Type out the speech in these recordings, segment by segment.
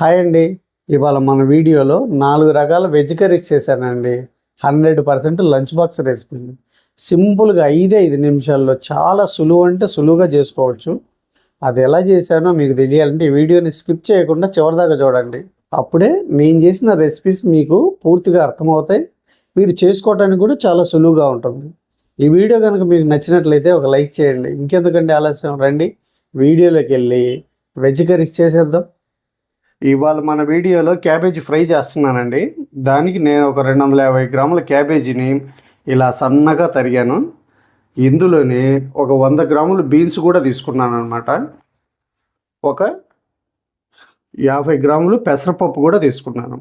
Hi అండి. ఇవాళ మన వీడియోలో నాలుగు రకాల వెజ్ కర్రీస్ చేశానండి. Hundred percent lunch box recipe సింపుల్గా ఐదే ఐదు నిమిషాల్లో చాలా సులువు అంటే సులువుగా చేసుకోవచ్చు. అది ఎలా చేశానో మీకు తెలియాలంటే ఈ వీడియోని స్కిప్ చేయకుండా చివరిదాకా చూడండి. అప్పుడే నేను చేసిన రెసిపీస్ మీకు పూర్తిగా అర్థమవుతాయి. మీరు చేసుకోవడానికి కూడా చాలా సులువుగా ఉంటుంది. ఈ వీడియో కనుక మీకు నచ్చినట్లయితే ఒక లైక్ చేయండి. ఇంకెందుకంటే ఆలస్యం? రండి. వీడియోలోకి వెళ్ళి వెజ్ కర్రీస్ చేసేద్దాం. ఇవాళ మన వీడియోలో క్యాబేజీ ఫ్రై చేస్తున్నానండి. దానికి నేను ఒక రెండు వందల యాభై గ్రాముల క్యాబేజీని ఇలా సన్నగా తరిగాను. ఇందులోనే ఒక వంద గ్రాములు బీన్స్ కూడా తీసుకున్నాను అనమాట ఒక యాభై గ్రాములు పెసరపప్పు కూడా తీసుకున్నాను.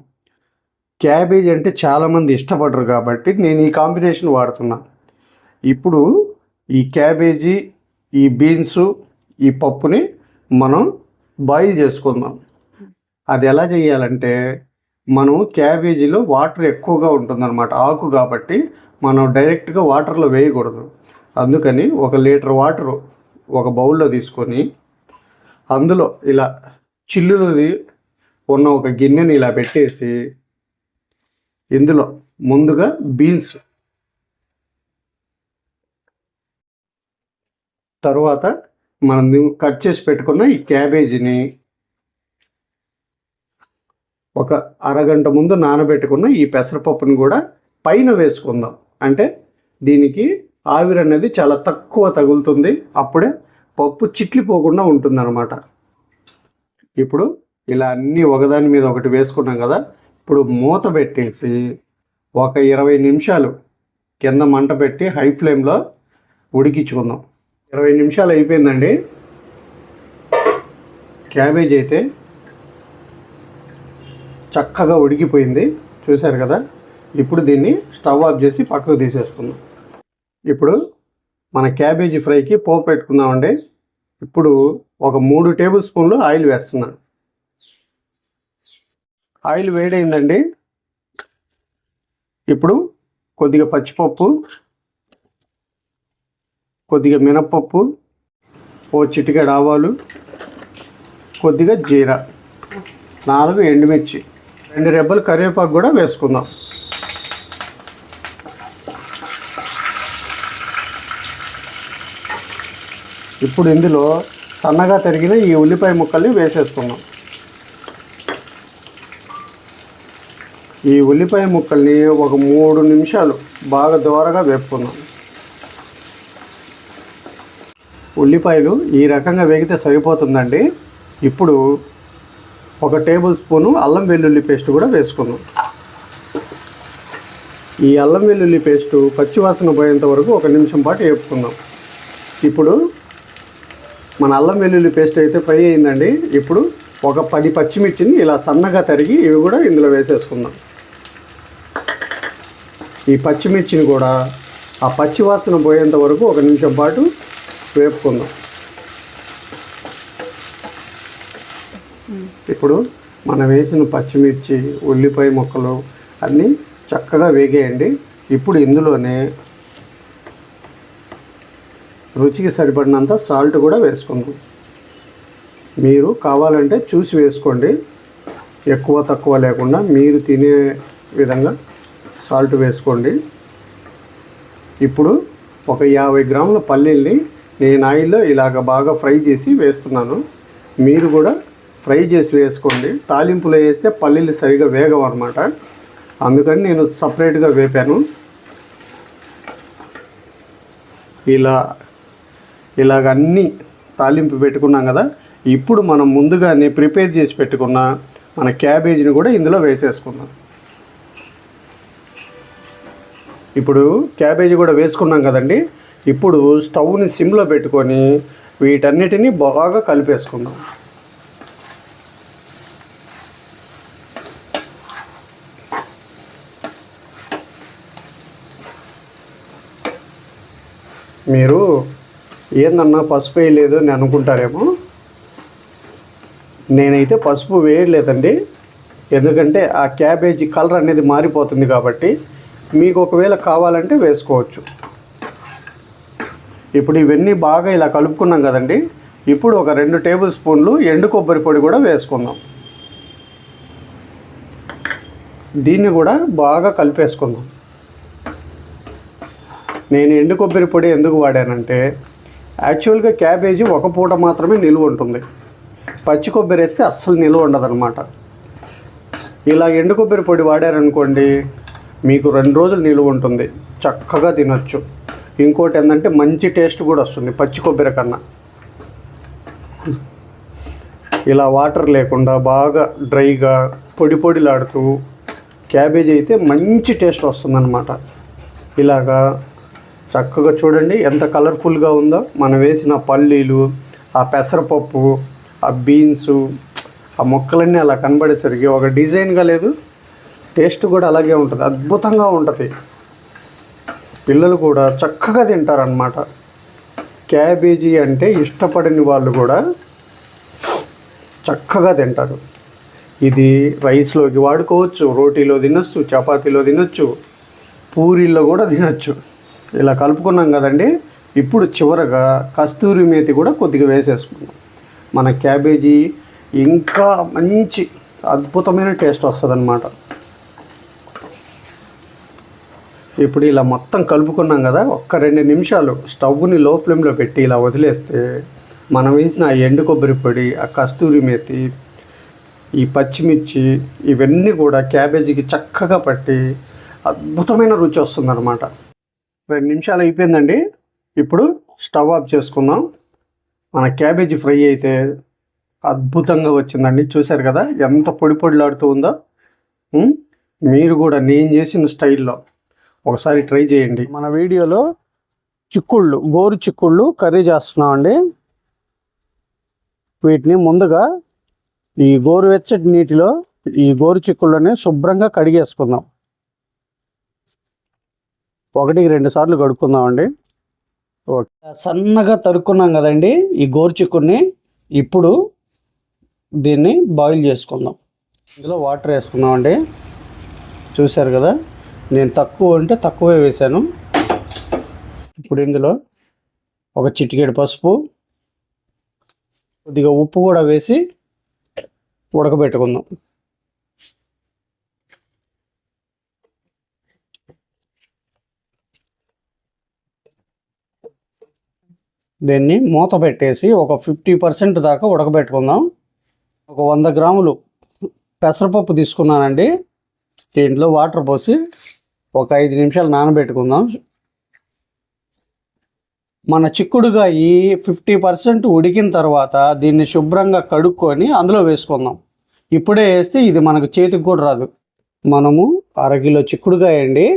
క్యాబేజీ అంటే చాలామంది ఇష్టపడరు కాబట్టి నేను ఈ కాంబినేషన్ వాడుతున్నా. ఇప్పుడు ఈ క్యాబేజీ ఈ బీన్స్ ఈ పప్పుని మనం బాయిల్ చేసుకుందాం. అది ఎలా చేయాలంటే మనం క్యాబేజీలో వాటర్ ఎక్కువగా ఉంటుందన్నమాట. ఆకు కాబట్టి మనం డైరెక్ట్గా వాటర్లో వేయకూడదు. అందుకని ఒక లీటర్ వాటర్ ఒక బౌల్లో తీసుకొని అందులో ఇలా చిల్లులది ఉన్న ఒక గిన్నెని ఇలా పెట్టేసి ఇందులో ముందుగా బీన్స్ తరువాత మనం కట్ చేసి పెట్టుకున్న ఈ క్యాబేజీని ఒక అరగంట ముందు నానబెట్టుకున్న ఈ పెసరపప్పును కూడా పైన వేసుకుందాం. అంటే దీనికి ఆవిరి అనేది చాలా తక్కువ తగులుతుంది. అప్పుడే పప్పు చిట్లిపోకుండా ఉంటుందన్నమాట. ఇప్పుడు ఇలా అన్నీ ఒకదాని మీద ఒకటి వేసుకున్నాం కదా ఇప్పుడు మూత పెట్టేసి ఒక ఇరవై నిమిషాలు కింద మంట పెట్టి హై ఫ్లేమ్లో ఉడికించుకుందాం. ఇరవై నిమిషాలు అయిపోయిందండి. క్యాబేజ్ అయితే చక్కగా ఉడికిపోయింది. చూశారు కదా? ఇప్పుడు దీన్ని స్టవ్ ఆఫ్ చేసి పక్కకు తీసేసుకుందాం. ఇప్పుడు మన క్యాబేజీ ఫ్రైకి పోపు పెట్టుకుందామండి. ఇప్పుడు ఒక మూడు టేబుల్ స్పూన్లు ఆయిల్ వేస్తున్నాను. ఆయిల్ వేడైందండి. ఇప్పుడు కొద్దిగా పచ్చిపప్పు కొద్దిగా మినప్పప్పు ఓ చిటికెడు ఆవాలు కొద్దిగా జీరా నాలుగు ఎండుమిర్చి. రెండు రెబ్బలు కరివేపాకు కూడా వేసుకుందాం. ఇప్పుడు ఇందులో సన్నగా తరిగిన ఈ ఉల్లిపాయ ముక్కల్ని వేసేసుకుందాం. ఈ ఉల్లిపాయ ముక్కల్ని ఒక మూడు నిమిషాలు బాగా దోరగా వేపుకుందాం. ఉల్లిపాయలు ఈ రకంగా వేగితే సరిపోతుందండి. ఇప్పుడు ఒక టేబుల్ స్పూను అల్లం వెల్లుల్లి పేస్ట్ కూడా వేసుకుందాం. ఈ అల్లం వెల్లుల్లి పేస్టు పచ్చివాసన పోయేంత వరకు ఒక నిమిషం పాటు వేపుకుందాం. ఇప్పుడు మన అల్లం వెల్లుల్లి పేస్ట్ అయితే ఫ్రై అయిందండి. ఇప్పుడు ఒక పది పచ్చిమిర్చిని ఇలా సన్నగా తరిగి ఇవి కూడా ఇందులో వేసేసుకుందాం. ఈ పచ్చిమిర్చిని కూడా ఆ పచ్చివాసన పోయేంత వరకు ఒక నిమిషం పాటు వేపుకుందాం. ఇప్పుడు మనం వేసిన పచ్చిమిర్చి ఉల్లిపాయ ముక్కలు అన్నీ చక్కగా వేగేయండి. ఇప్పుడు ఇందులోనే రుచికి సరిపడినంత సాల్ట్ కూడా వేసుకుందాం మీరు కావాలంటే చూసి వేసుకోండి. ఎక్కువ తక్కువ లేకుండా మీరు తినే విధంగా సాల్ట్ వేసుకోండి. ఇప్పుడు ఒక యాభై గ్రాముల పల్లీల్ని నేను ఆయిల్లో ఇలాగ బాగా ఫ్రై చేసి వేస్తున్నాను. మీరు కూడా ఫ్రై చేసి వేసుకోండి. తాలింపులో వేస్తే పల్లీలు సరిగా వేగవు అనమాట అందుకని నేను సపరేట్గా వేపాను. ఇలా ఇలాగ అన్నీ తాలింపు పెట్టుకున్నాం కదా. ఇప్పుడు మనం ముందుగానే ప్రిపేర్ చేసి పెట్టుకున్న మన క్యాబేజీని కూడా ఇందులో వేసేసుకుందాం. ఇప్పుడు క్యాబేజీ కూడా వేసుకున్నాం కదండి. ఇప్పుడు స్టవ్ని సిమ్లో పెట్టుకొని వీటన్నిటిని బాగా కలిపేసుకుందాం. మీరు ఏందన్నా పసుపు వేయలేదు అని అనుకుంటారేమో. నేనైతే పసుపు వేయలేదండి. ఎందుకంటే ఆ క్యాబేజీ కలర్ అనేది మారిపోతుంది కాబట్టి మీకు ఒకవేళ కావాలంటే వేసుకోవచ్చు. ఇప్పుడు ఇవన్నీ బాగా ఇలా కలుపుకున్నాం కదండి. ఇప్పుడు ఒక రెండు టేబుల్ స్పూన్లు ఎండు కొబ్బరి పొడి కూడా వేసుకుందాం. దీన్ని కూడా బాగా కలిపేసుకుందాం. నేను ఎండు కొబ్బరి పొడి ఎందుకు వాడానంటే యాక్చువల్గా క్యాబేజీ ఒక పూట మాత్రమే నిలువ ఉంటుంది. పచ్చి కొబ్బరి వేస్తే అస్సలు నిలువ ఉండదన్నమాట. ఇలా ఎండు కొబ్బరి పొడి వాడారనుకోండి మీకు రెండు రోజులు నిలువ ఉంటుంది. చక్కగా తినొచ్చు. ఇంకోటి ఏంటంటే మంచి టేస్ట్ కూడా వస్తుంది పచ్చి కొబ్బరి కన్నా. ఇలా వాటర్ లేకుండా బాగా డ్రైగా పొడి పొడిలాడుతూ క్యాబేజీ అయితే మంచి టేస్ట్ వస్తుందన్నమాట. ఇలాగా చక్కగా చూడండి ఎంత కలర్ఫుల్గా ఉందో. మనం వేసిన పల్లీలు ఆ పెసరపప్పు ఆ బీన్స్ ఆ మొక్కలన్నీ అలా కనబడేసరికి ఒక డిజైన్గా లేదు. టేస్ట్ కూడా అలాగే ఉంటుంది అద్భుతంగా ఉంటుంది. పిల్లలు కూడా చక్కగా తింటారనమాట క్యాబేజీ అంటే ఇష్టపడని వాళ్ళు కూడా చక్కగా తింటారు. ఇది రైస్లోకి వాడుకోవచ్చు రోటీలో తినొచ్చు చపాతీలో తినొచ్చు పూరీల్లో కూడా తినొచ్చు. ఇలా కలుపుకున్నాం కదండి. ఇప్పుడు చివరగా కస్తూరి మేతి కూడా కొద్దిగా వేసేసుకున్నాం మన క్యాబేజీ ఇంకా మంచి అద్భుతమైన టేస్ట్ వస్తుందన్నమాట. ఇప్పుడు ఇలా మొత్తం కలుపుకున్నాం కదా ఒక్క రెండు నిమిషాలు స్టవ్ని లో ఫ్లేమ్లో పెట్టి ఇలా వదిలేస్తే మనం వేసిన ఆ ఎండు కొబ్బరి పొడి ఆ కస్తూరి మేతి ఈ పచ్చిమిర్చి ఇవన్నీ కూడా క్యాబేజీకి చక్కగా పట్టి అద్భుతమైన రుచి వస్తుందన్నమాట. రెండు నిమిషాలు అయిపోయిందండి. ఇప్పుడు స్టవ్ ఆఫ్ చేసుకుందాం. మన క్యాబేజీ ఫ్రై అయితే అద్భుతంగా వచ్చిందండి. చూశారు కదా ఎంత పొడి పొడిలాడుతూ ఉందో? మీరు కూడా నేను చేసిన స్టైల్లో ఒకసారి ట్రై చేయండి. మన వీడియోలో చిక్కుళ్ళు గోరు చిక్కుళ్ళు కర్రీ చేస్తున్నామండి వీటిని ముందుగా ఈ గోరువెచ్చటి నీటిలో ఈ గోరు చిక్కుళ్ళని శుభ్రంగా కడిగేసుకుందాం. ఒకటికి రెండు సార్లు కడుక్కుందామండి. ఓకే సన్నగా తరుక్కున్నాం కదండి ఈ గోరు ఇప్పుడు దీన్ని బాయిల్ చేసుకుందాం. ఇందులో వాటర్ వేసుకున్నామండి చూశారు కదా? నేను తక్కువ అంటే తక్కువే వేశాను. ఇప్పుడు ఇందులో ఒక చిటికెడు పసుపు కొద్దిగా ఉప్పు కూడా వేసి ఉడకబెట్టుకుందాం. దీన్ని మూత పెట్టేసి ఒక ఫిఫ్టీ పర్సెంట్ దాకా ఉడకబెట్టుకుందాం. ఒక వంద గ్రాములు పెసరపప్పు తీసుకున్నానండి. దీంట్లో వాటర్ పోసి ఒక ఐదు నిమిషాలు నానబెట్టుకుందాం. మన చిక్కుడుగా ఫిఫ్టీ పర్సెంట్ ఉడికిన తర్వాత దీన్ని శుభ్రంగా కడుక్కొని అందులో వేసుకుందాం. ఇప్పుడే వేస్తే ఇది మనకు చేతికి కూడా రాదు. మనము అరకిలో చిక్కుడుగాయ అండి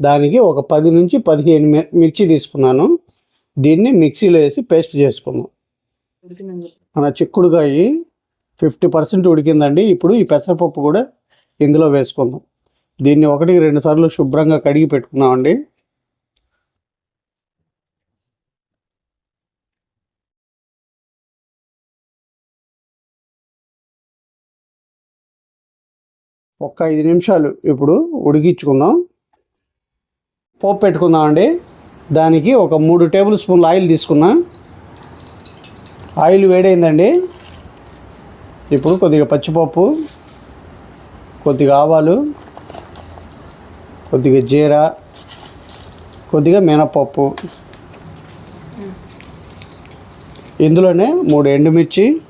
దానికి ఒక పది నుంచి పదిహేను మిర్చి తీసుకున్నాను. దీన్ని మిక్సీలో వేసి పేస్ట్ చేసుకుందాం. మన చిక్కుడుకాయ ఫిఫ్టీ పర్సెంట్ ఉడికిందండి. ఇప్పుడు ఈ పెసరపప్పు కూడా ఇందులో వేసుకుందాం. దీన్ని ఒకటికి రెండు సార్లు శుభ్రంగా కడిగి పెట్టుకున్నామండి. ఒక్క ఐదు నిమిషాలు ఇప్పుడు ఉడికించుకుందాం. పోపు పెట్టుకుందామండి. దానికి ఒక మూడు టేబుల్ స్పూన్లు ఆయిల్ తీసుకున్నా. ఆయిల్ వేడైందండి. ఇప్పుడు కొద్దిగా పచ్చిపప్పు కొద్దిగా ఆవాలు కొద్దిగా జీరా కొద్దిగా మినపప్పు. ఇందులోనే మూడు ఎండుమిర్చి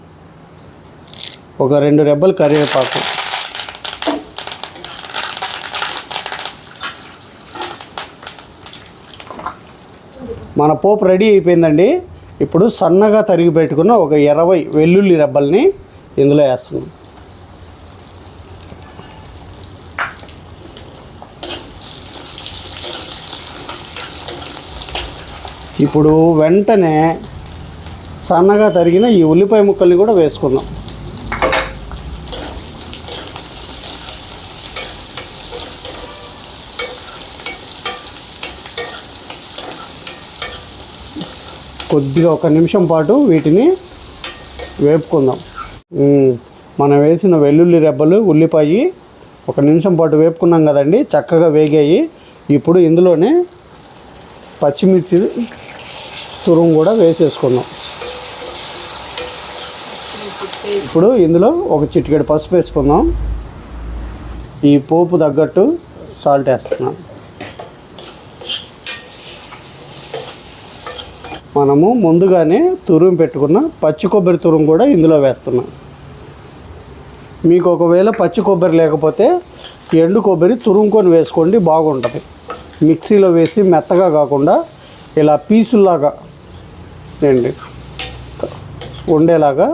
ఒక రెండు రెబ్బలు కరివేపాకు. మన పోపు రెడీ అయిపోయిందండి. ఇప్పుడు సన్నగా తరిగి పెట్టుకున్న ఒక ఇరవై వెల్లుల్లి రెబ్బల్ని ఇందులో వేస్తున్నాం. ఇప్పుడు వెంటనే సన్నగా తరిగిన ఈ ఉల్లిపాయ ముక్కల్ని కూడా వేసుకుందాం. కొద్దిగా ఒక నిమిషం పాటు వీటిని వేపుకుందాం. మనం వేసిన వెల్లుల్లి రెబ్బలు ఉల్లిపాయ ఒక నిమిషం పాటు వేపుకున్నాం కదండి చక్కగా వేగాయి. ఇప్పుడు ఇందులోనే పచ్చిమిర్చి తురుము కూడా వేసేసుకుందాం. ఇప్పుడు ఇందులో ఒక చిటికెడు పసుపు వేసుకుందాం. ఈ పోపు తగ్గట్టు సాల్ట్ వేస్తున్నాను మనము ముందుగానే తురుం పెట్టుకున్న పచ్చి కొబ్బరి తురుం కూడా ఇందులో వేస్తున్నాం. మీకు ఒకవేళ పచ్చి కొబ్బరి లేకపోతే ఎండు కొబ్బరి తురుముకొని వేసుకోండి బాగుంటుంది. మిక్సీలో వేసి మెత్తగా కాకుండా ఇలా పీసుల్లాగా ఏంటి? ఉండేలాగా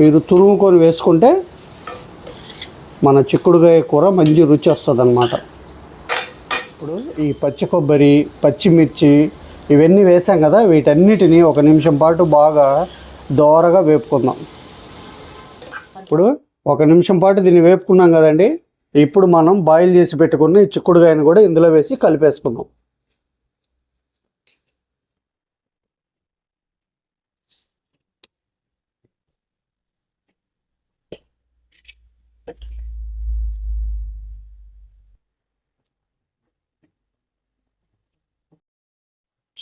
మీరు తురుముకొని వేసుకుంటే మన చిక్కుడుకాయ కూర మంచి రుచి వస్తుంది అన్నమాట ఇప్పుడు ఈ పచ్చి కొబ్బరి పచ్చిమిర్చి ఇవన్నీ వేసాం కదా వీటన్నిటిని ఒక నిమిషం పాటు బాగా దోరగా వేపుకుందాం. ఇప్పుడు ఒక నిమిషం పాటు దీన్ని వేపుకున్నాం కదండి ఇప్పుడు మనం బాయిల్ చేసి పెట్టుకున్న ఈ చిక్కుడుకాయని కూడా ఇందులో వేసి కలిపేసుకుందాం.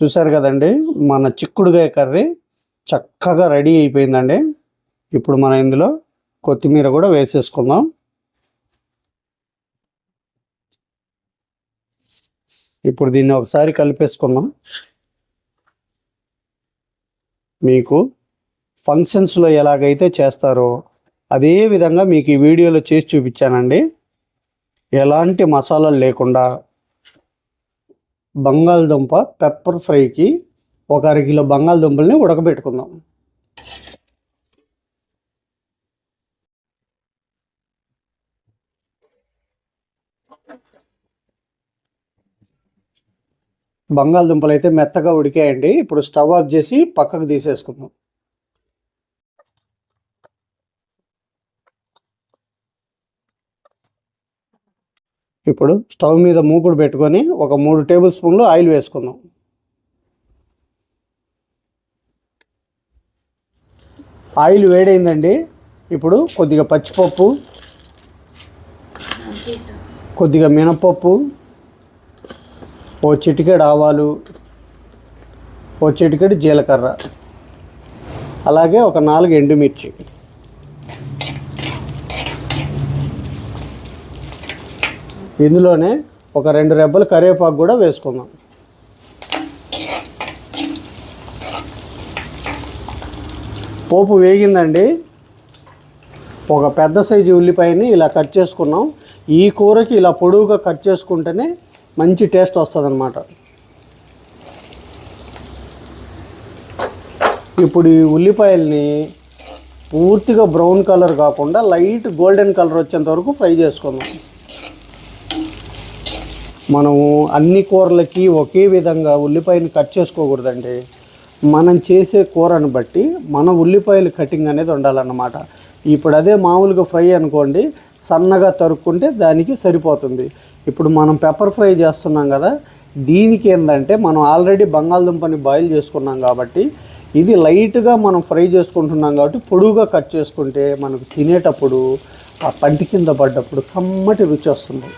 చూసారు కదండి మన చిక్కుడుకాయ కర్రీ చక్కగా రెడీ అయిపోయిందండి. ఇప్పుడు మనం ఇందులో కొత్తిమీర కూడా వేసేసుకుందాం. ఇప్పుడు దీన్ని ఒకసారి కలిపేసుకుందాం. మీకు ఫంక్షన్స్లో ఎలాగైతే చేస్తారో అదే విధంగా మీకు ఈ వీడియోలో చేసి చూపించానండి. ఎలాంటి మసాలాలు లేకుండా బంగాళదుంప పెప్పర్ ఫ్రైకి ఒక అరకిలో బంగాళదుంపల్ని ఉడకబెట్టుకుందాం. బంగాళదుంపలు అయితే మెత్తగా ఉడికాయండి. ఇప్పుడు స్టవ్ ఆఫ్ చేసి పక్కకు తీసేసుకుందాం. ఇప్పుడు స్టవ్ మీద మూకుడు పెట్టుకొని ఒక మూడు టేబుల్ స్పూన్లు ఆయిల్ వేసుకుందాం. ఆయిల్ వేడైందండి. ఇప్పుడు కొద్దిగా పచ్చిపప్పు కొద్దిగా మినపప్పు ఓ చిటికెడు ఆవాలు ఓ చిటికెడు జీలకర్ర అలాగే ఒక నాలుగు ఎండుమిర్చి. ఇందులోనే ఒక రెండు రెబ్బలు కరివేపాకు కూడా వేసుకుందాం. పోపు వేగిందండి. ఒక పెద్ద సైజు ఉల్లిపాయని ఇలా కట్ చేసుకున్నాం. ఈ కూరకి ఇలా పొడవుగా కట్ చేసుకుంటేనే మంచి టేస్ట్ వస్తుంది ఇప్పుడు ఈ ఉల్లిపాయల్ని పూర్తిగా బ్రౌన్ కలర్ కాకుండా లైట్ గోల్డెన్ కలర్ వచ్చేంత వరకు ఫ్రై చేసుకుందాం. మనము అన్ని కూరలకి ఒకే విధంగా ఉల్లిపాయని కట్ చేసుకోకూడదండి. మనం చేసే కూరను బట్టి మన ఉల్లిపాయలు కటింగ్ అనేది ఉండాలన్నమాట. ఇప్పుడు అదే మామూలుగా ఫ్రై అనుకోండి సన్నగా తరుక్కుంటే దానికి సరిపోతుంది. ఇప్పుడు మనం పెప్పర్ ఫ్రై చేస్తున్నాం కదా దీనికి ఏంటంటే మనం ఆల్రెడీ బంగాళదుంపని బాయిల్ చేసుకున్నాం కాబట్టి ఇది లైట్గా మనం ఫ్రై చేసుకుంటున్నాం కాబట్టి పొడువుగా కట్ చేసుకుంటే మనకు తినేటప్పుడు ఆ పంటి కింద పడ్డప్పుడు కమ్మటి రుచి వస్తుంది.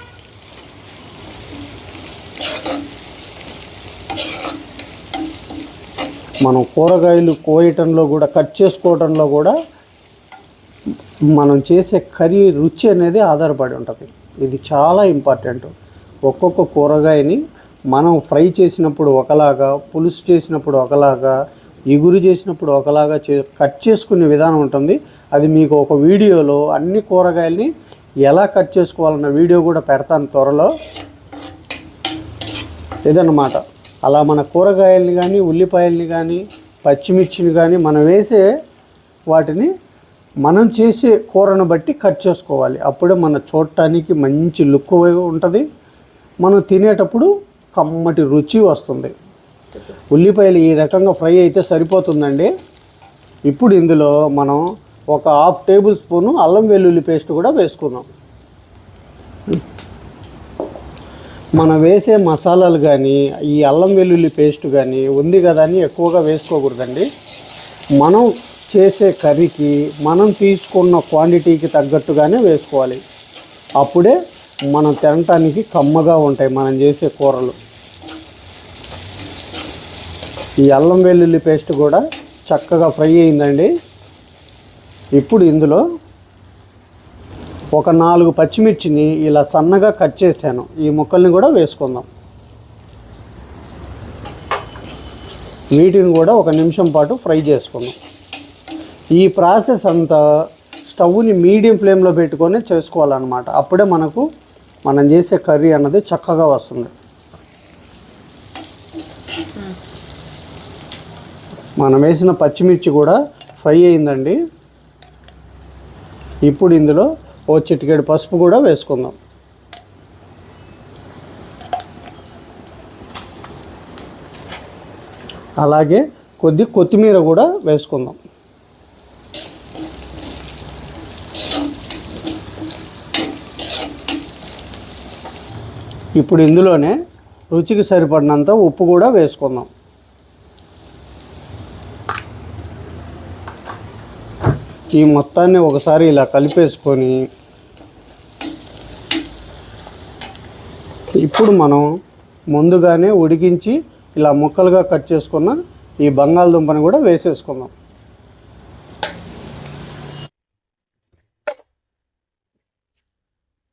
మనం కూరగాయలు కోయటంలో కూడా కట్ చేసుకోవటంలో కూడా మనం చేసే కర్రీ రుచి అనేది ఆధారపడి ఉంటుంది. ఇది చాలా ఇంపార్టెంట్. ఒక్కొక్క కూరగాయని మనం ఫ్రై చేసినప్పుడు ఒకలాగా పులుసు చేసినప్పుడు ఒకలాగా ఎగురు చేసినప్పుడు ఒకలాగా చే కట్ చేసుకునే విధానం ఉంటుంది. అది మీకు ఒక వీడియోలో అన్ని కూరగాయల్ని ఎలా కట్ చేసుకోవాలన్న వీడియో కూడా పెడతాను త్వరలో. ఇదన్నమాట. అలా మన కూరగాయల్ని కానీ ఉల్లిపాయల్ని కానీ పచ్చిమిర్చిని కానీ మనం వేసే వాటిని మనం చేసే కూరను బట్టి కట్ చేసుకోవాలి. అప్పుడే మన చూడటానికి మంచి లుక్ ఉంటుంది. మనం తినేటప్పుడు కమ్మటి రుచి వస్తుంది. ఉల్లిపాయలు ఈ రకంగా ఫ్రై అయితే సరిపోతుందండి. ఇప్పుడు ఇందులో మనం ఒక హాఫ్ టేబుల్ స్పూను అల్లం వెల్లుల్లి పేస్ట్ కూడా వేసుకుందాం. మనం వేసే మసాలాలు కానీ ఈ అల్లం వెల్లుల్లి పేస్ట్ కానీ ఉంది కదా అని ఎక్కువగా వేసుకోకూడదండి. మనం చేసే కర్రీకి మనం తీసుకున్న క్వాంటిటీకి తగ్గట్టుగానే వేసుకోవాలి. అప్పుడే మనం తినటానికి కమ్మగా ఉంటాయి మనం చేసే కూరలు. ఈ అల్లం వెల్లుల్లి పేస్ట్ కూడా చక్కగా ఫ్రై అయిందండి. ఇప్పుడు ఇందులో ఒక నాలుగు పచ్చిమిర్చిని ఇలా సన్నగా కట్ చేశాను. ఈ ముక్కల్ని కూడా వేసుకుందాం. వీటిని కూడా ఒక నిమిషం పాటు ఫ్రై చేసుకుందాం. ఈ ప్రాసెస్ అంతా స్టవ్ని మీడియం ఫ్లేమ్లో పెట్టుకొని చేసుకోవాలన్నమాట. అప్పుడే మనకు మనం చేసే కర్రీ అన్నది చక్కగా వస్తుంది. మనం వేసిన పచ్చిమిర్చి కూడా ఫ్రై అయిందండి. ఇప్పుడు ఇందులో ఓ చిటికెడు పసుపు కూడా వేసుకుందాం. అలాగే కొద్ది కొత్తిమీర కూడా వేసుకుందాం. ఇప్పుడు ఇందులోనే రుచికి సరిపడినంత ఉప్పు కూడా వేసుకుందాం. ఈ మొత్తాన్ని ఒకసారి ఇలా కలిపేసుకొని ఇప్పుడు మనం ముందుగానే ఉడికించి ఇలా ముక్కలుగా కట్ చేసుకున్న ఈ బంగాళదుంపని కూడా వేసేసుకుందాం.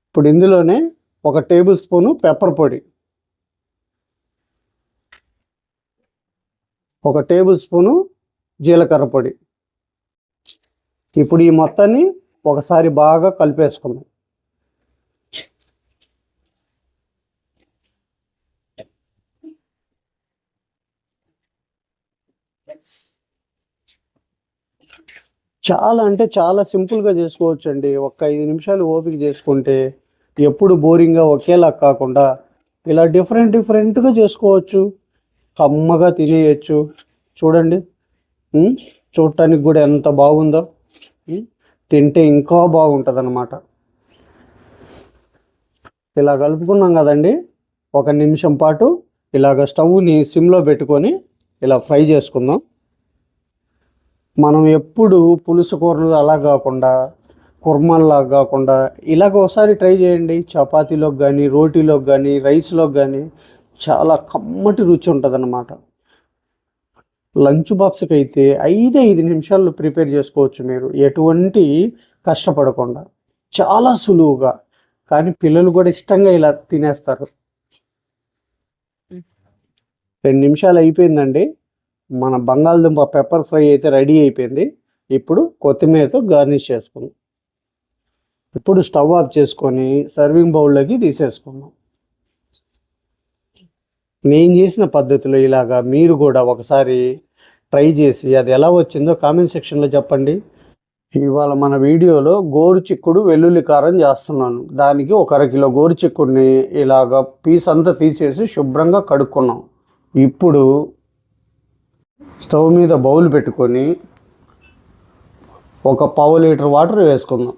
ఇప్పుడు ఇందులోనే ఒక టేబుల్ స్పూను పెప్పర్ పొడి. ఒక టేబుల్ స్పూను జీలకర్ర పొడి. ఇప్పుడు ఈ మొత్తాన్ని ఒకసారి బాగా కలిపేసుకుందాం. చాలా అంటే చాలా సింపుల్గా చేసుకోవచ్చు అండి ఒక్క ఐదు నిమిషాలు ఓపిక చేసుకుంటే ఎప్పుడు బోరింగ్గా ఒకేలా కాకుండా ఇలా డిఫరెంట్ డిఫరెంట్గా చేసుకోవచ్చు. కమ్మగా తినేయచ్చు. చూడండి. చూడటానికి కూడా ఎంత బాగుందో. తింటే ఇంకా బాగుంటుంది అనమాట ఇలా కలుపుకున్నాం కదండి. ఒక నిమిషం పాటు ఇలాగ స్టవ్ని సిమ్లో పెట్టుకొని ఇలా ఫ్రై చేసుకుందాం. మనం ఎప్పుడు పులుసు కూరలు అలా కాకుండా కుర్మల్లా కాకుండా ఇలాగ ఒకసారి ట్రై చేయండి. చపాతీలోకి కానీ రోటీలోకి కానీ రైస్లోకి కానీ చాలా కమ్మటి రుచి ఉంటుంది అన్నమాట లంచ్ బాక్స్కి అయితే ఐదు ఐదు నిమిషాల్లో ప్రిపేర్ చేసుకోవచ్చు మీరు. ఎటువంటి కష్టపడకుండా. చాలా సులువుగా. కానీ పిల్లలు కూడా ఇష్టంగా ఇలా తినేస్తారు. రెండు నిమిషాలు అయిపోయిందండి. మన బంగాళదుంప పెప్పర్ ఫ్రై అయితే రెడీ అయిపోయింది. ఇప్పుడు కొత్తిమీరతో గార్నిష్ చేసుకుందాం. ఇప్పుడు స్టవ్ ఆఫ్ చేసుకొని సర్వింగ్ బౌల్లోకి తీసేసుకుందాం. నేను చేసిన పద్ధతిలో ఇలాగా మీరు కూడా ఒకసారి ట్రై చేసి అది ఎలా వచ్చిందో కామెంట్ సెక్షన్లో చెప్పండి. ఇవాళ మన వీడియోలో గోరు చిక్కుడు వెల్లుల్లి కారం చేస్తున్నాను. దానికి ఒక అరకిలో గోరు చిక్కుడిని ఇలాగ పీస్ అంతా తీసేసి శుభ్రంగా కడుక్కున్నాం. ఇప్పుడు స్టవ్ మీద బౌల్ పెట్టుకొని ఒక పావు లీటర్ వాటర్ వేసుకుందాం.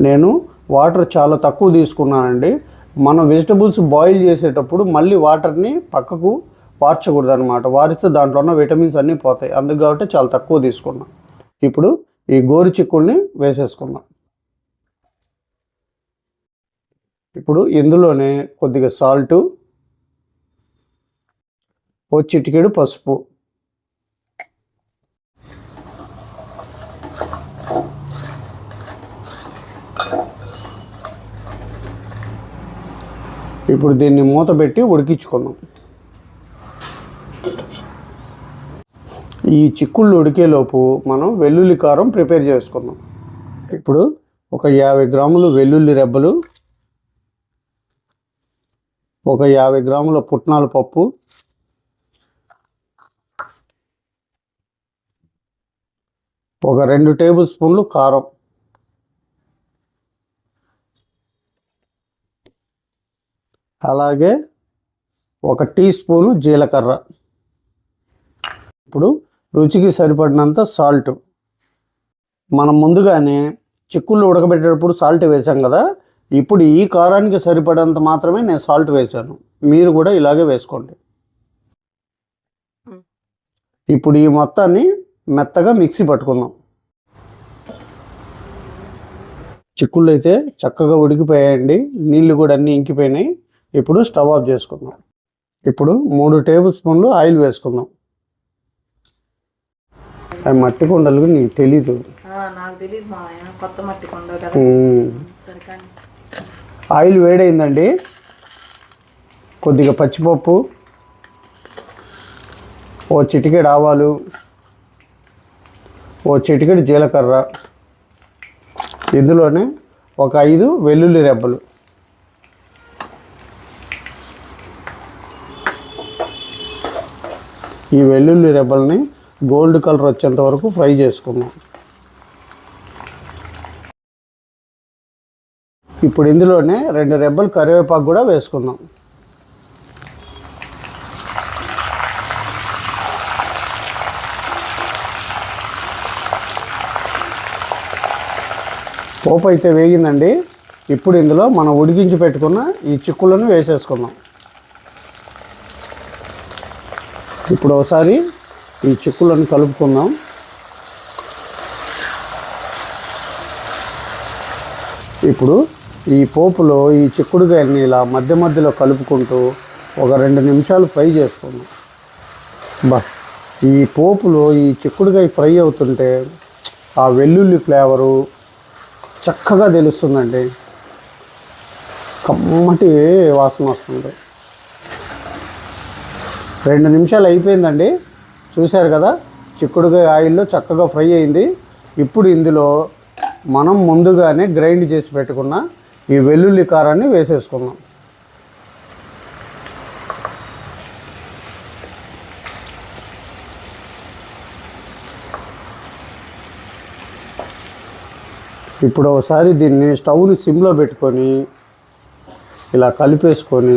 నేను వాటర్ చాలా తక్కువ తీసుకున్నానండి. మనం వెజిటబుల్స్ బాయిల్ చేసేటప్పుడు మళ్ళీ వాటర్ని పక్కకు వార్చకూడదు అనమాట వారిస్తే దాంట్లో ఉన్న విటమిన్స్ అన్నీ పోతాయి. అందుకు కాబట్టి చాలా తక్కువ తీసుకున్నాం. ఇప్పుడు ఈ గోరు చిక్కుల్ని వేసేసుకున్నాం ఇప్పుడు ఇందులోనే కొద్దిగా సాల్టు ఓ చిటికెడు పసుపు. ఇప్పుడు దీన్ని మూత పెట్టి ఉడికించుకున్నాం ఈ చిక్కుళ్ళు ఉడికేలోపు మనం వెల్లుల్లి కారం ప్రిపేర్ చేసుకుందాం. ఇప్పుడు ఒక యాభై గ్రాములు వెల్లుల్లి రెబ్బలు ఒక యాభై గ్రాముల పుట్నాల పప్పు ఒక రెండు టేబుల్ స్పూన్లు కారం. అలాగే ఒక టీ స్పూను జీలకర్ర. ఇప్పుడు రుచికి సరిపడినంత సాల్ట్ మనం ముందుగానే చిక్కుళ్ళు ఉడకబెట్టేటప్పుడు సాల్ట్ వేసాం కదా ఇప్పుడు ఈ కారానికి సరిపడంత మాత్రమే నేను సాల్ట్ వేశాను. మీరు కూడా ఇలాగే వేసుకోండి. ఇప్పుడు ఈ మొత్తాన్ని మెత్తగా మిక్సీ పట్టుకుందాం. చిక్కుళ్ళు అయితే చక్కగా ఉడికిపోయాయండి. నీళ్ళు కూడా అన్నీ ఇంకిపోయినాయి. ఇప్పుడు స్టవ్ ఆఫ్ చేసుకుందాం. ఇప్పుడు మూడు టేబుల్ స్పూన్లు ఆయిల్ వేసుకుందాం. అవి మట్టి కుండలు నీకు తెలీదు. ఆ, నాకు తెలియదు కొత్త మట్టి కొండ కదా. ఆయిల్ వేడైందండి. కొద్దిగా పచ్చిపప్పు ఓ చిటికెడు ఆవాలు ఓ చిటికెడు జీలకర్ర. ఇందులోనే ఒక ఐదు వెల్లుల్లి రెబ్బలు. ఈ వెల్లుల్లి రెబ్బల్ని గోల్డ్ కలర్ వచ్చేంత వరకు ఫ్రై చేసుకుందాం. ఇప్పుడు ఇందులోనే రెండు రెబ్బలు కరివేపాకు కూడా వేసుకుందాం. పోపు అయితే వేగిందండి. ఇప్పుడు ఇందులో మనం ఉడికించి పెట్టుకున్న ఈ చిక్కులను వేసేసుకుందాం. ఇప్పుడు ఒకసారి ఈ చిక్కులను కలుపుకుందాం. ఇప్పుడు ఈ పోపులో ఈ చిక్కుడుకాయలని ఇలా మధ్య మధ్యలో కలుపుకుంటూ ఒక రెండు నిమిషాలు ఫ్రై చేసుకుందాం. బా ఈ పోపులో ఈ చిక్కుడుకాయ ఫ్రై అవుతుంటే ఆ వెల్లుల్లి ఫ్లేవరు చక్కగా తెలుస్తుందండి. కమ్మటి వాసన వస్తుంది. రెండు నిమిషాలు అయిపోయిందండి. చూశారు కదా? చిక్కుడుకాయ ఆయిల్లో చక్కగా ఫ్రై అయింది. ఇప్పుడు ఇందులో మనం ముందుగానే గ్రైండ్ చేసి పెట్టుకున్న ఈ వెల్లుల్లి కారాన్ని వేసేసుకుందాం. ఇప్పుడు ఒకసారి దీన్ని స్టవ్ని సిమ్లో పెట్టుకొని ఇలా కలిపేసుకొని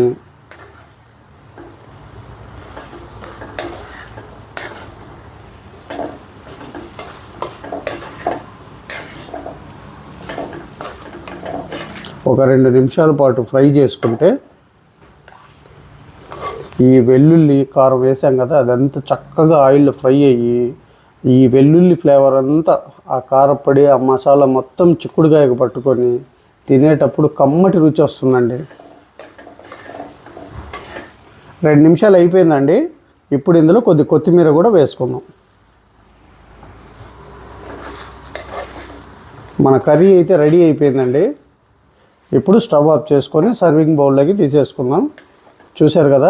ఒక రెండు నిమిషాల పాటు ఫ్రై చేసుకుంటే ఈ వెల్లుల్లి కారం వేసాం కదా అదంతా చక్కగా ఆయిల్లో ఫ్రై అయ్యి ఈ వెల్లుల్లి ఫ్లేవర్ అంతా ఆ కారపొడి ఆ మసాలా మొత్తం చిక్కుడుకాయకు పట్టుకొని తినేటప్పుడు కమ్మటి రుచి వస్తుందండి. రెండు నిమిషాలు అయిపోయిందండి. ఇప్పుడు ఇందులో కొద్ది కొత్తిమీర కూడా వేసుకుందాం. మన కర్రీ అయితే రెడీ అయిపోయిందండి. ఇప్పుడు స్టవ్ ఆఫ్ చేసుకొని సర్వింగ్ బౌల్లోకి తీసేసుకుందాం. చూశారు కదా?